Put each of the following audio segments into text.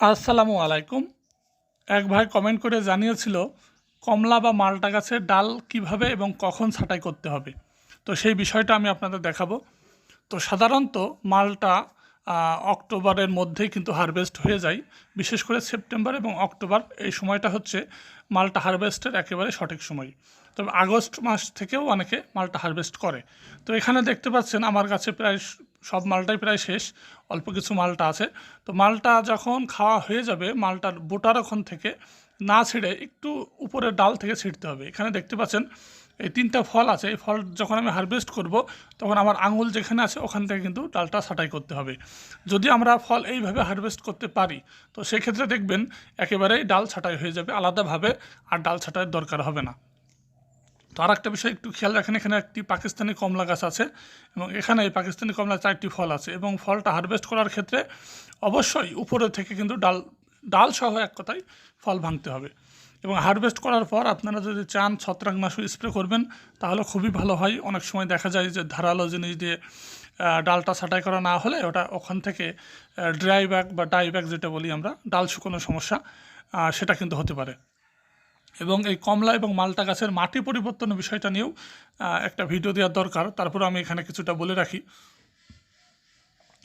আসসালামু আলাইকুম। এক ভাই কমেন্ট করে জানিয়েছিল, কমলা বা মালটা গাছের ডাল কীভাবে এবং কখন ছাঁটাই করতে হবে? তো সেই বিষয়টা আমি আপনাদের দেখাবো। তো সাধারণত মালটা অক্টোবরের মধ্যেই কিন্তু হারভেস্ট হয়ে যায়। বিশেষ করে সেপ্টেম্বর এবং অক্টোবর, এই সময়টা হচ্ছে মালটা হারভেস্টের একেবারে সঠিক সময়। তবে আগস্ট মাস থেকেও অনেকে মালটা হারভেস্ট করে। তো এখানে দেখতে পাচ্ছেন, আমার কাছে প্রায় সব মালটাই প্রায় শেষ, অল্প কিছু মালটা আছে। তো মালটা যখন খাওয়া হয়ে যাবে, মালটার বোটার ওখান থেকে না ছিঁড়ে একটু উপরের ডাল থেকে ছিঁড়তে হবে। এখানে দেখতে পাচ্ছেন, এই তিনটা ফল আছে। এই ফল যখন আমি হারভেস্ট করব, তখন আমার আঙুল যেখানে আছে, ওখান থেকে কিন্তু ডালটা ছাঁটাই করতে হবে। যদি আমরা ফল এইভাবে হারভেস্ট করতে পারি, তো সেক্ষেত্রে দেখবেন একেবারেই ডাল ছাঁটাই হয়ে যাবে আলাদাভাবে, আর ডাল ছাঁটাইয়ের দরকার হবে না। তো আর একটা বিষয়, একটু খেয়াল রাখেন, এখানে একটি পাকিস্তানি কমলা গাছ আছে এবং এখানে এই পাকিস্তানি কমলা চারটি ফল আছে এবং ফলটা হারভেস্ট করার ক্ষেত্রে অবশ্যই উপরে থেকে কিন্তু ডাল ডাল সহ এক কথায় ফল ভাঙতে হবে। এবং হারভেস্ট করার পর আপনারা যদি চান ছত্রাকনাশক স্প্রে করবেন, তাহলে খুবই ভালো হয়। অনেক সময় দেখা যায় যে ধারালো জিনিস দিয়ে ডালটা ছাঁটাই করা না হলে ওটা ওখান থেকে ড্রাই ব্যাগ বা ডাই ব্যাগ যেটা বলি আমরা, ডাল শুকোনোর সমস্যা সেটা কিন্তু হতে পারে। এবং এই কমলা এবং মালটা গাছের মাটি পরিবর্তনের বিষয়টা নিয়েও একটা ভিডিও দেওয়ার দরকার। তারপর আমি এখানে কিছুটা বলে রাখি।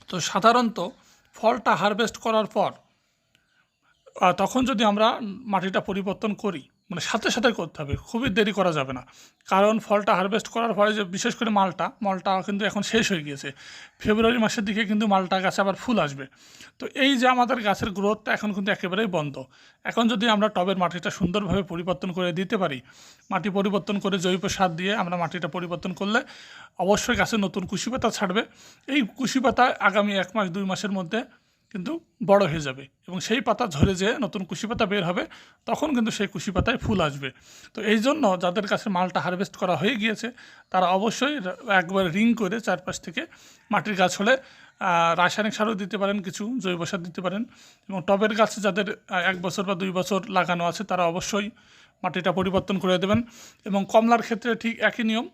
তো সাধারণত ফলটা হারভেস্ট করার পর তখন যদি আমরা মাটিটা পরিবর্তন করি মানে সাথে সাথে করতে হবে, খুবই দেরি করা যাবে না। কারণ ফলটা হারভেস্ট করার পরে যে বিশেষ করে মালটা মালটা কিন্তু এখন শেষ হয়ে গিয়েছে। ফেব্রুয়ারি মাসের দিকে কিন্তু মালটা গাছে আবার ফুল আসবে। তো এই যে আমাদের গাছের গ্রোথটা এখন কিন্তু একেবারেই বন্ধ। এখন যদি আমরা টবের মাটিটা সুন্দরভাবে পরিবর্তন করে দিতে পারি, মাটি পরিবর্তন করে জৈব সার দিয়ে আমরা মাটিটা পরিবর্তন করলে অবশ্যই গাছে নতুন কুশি পাতা ছাড়বে। এই কুশি পাতা আগামী এক মাস, দুই মাসের মধ্যে কিন্তু বড় হয়ে যাবে এবং সেই পাতা ঝরে যেয়ে নতুন কুশি পাতা বের হবে, তখন কিন্তু সেই কুশি পাতায় ফুল আসবে। তো এই জন্য যাদের কাছে মালটা হারভেস্ট করা হয়ে গিয়েছে, তারা অবশ্যই একবার রিং করে চারপাশ থেকে মাটির গাছ হলে রাসায়নিক সারও দিতে পারেন, কিছু জৈব সার দিতে পারেন এবং টবের গাছ যাদের এক বছর বা দুই বছর লাগানো আছে, তারা অবশ্যই মাটিটা পরিবর্তন করে দেবেন এবং কমলার ক্ষেত্রে ঠিক একই নিয়ম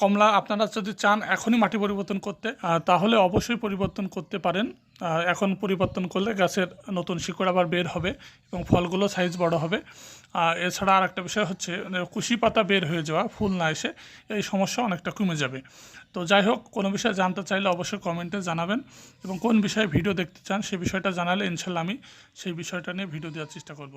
কমলা, আপনারা যদি চান এখনই মাটি পরিবর্তন করতে তাহলে অবশ্যই পরিবর্তন করতে পারেন। এখন পরিবর্তন করলে গাছের নতুন শিকড় আবার বের হবে এবং ফলগুলো সাইজ বড় হবে। এছাড়া আর একটা বিষয় হচ্ছে মানে কুশি পাতা বের হয়ে যাওয়া, ফুল না এসে এই সমস্যা অনেকটা কমে যাবে। তো যাই হোক, কোনো বিষয়ে জানতে চাইলে অবশ্যই কমেন্টে জানাবেন এবং কোন বিষয়ে ভিডিও দেখতে চান সেই বিষয়টা জানালে ইনশাল্লাহ আমি সেই বিষয়টা নিয়ে ভিডিও দেওয়ার চেষ্টা করব।